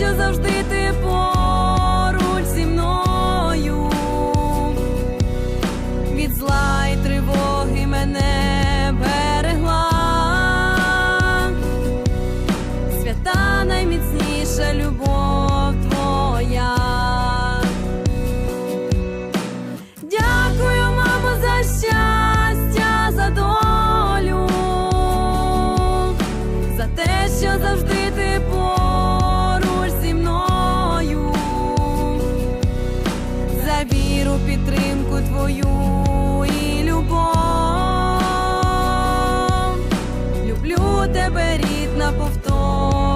що завжди ти поруч зі мною. Від зла й тривоги мене берегла. Свята найміцніша любов підтримку твою і любов. Люблю тебе, рідна, повторюю.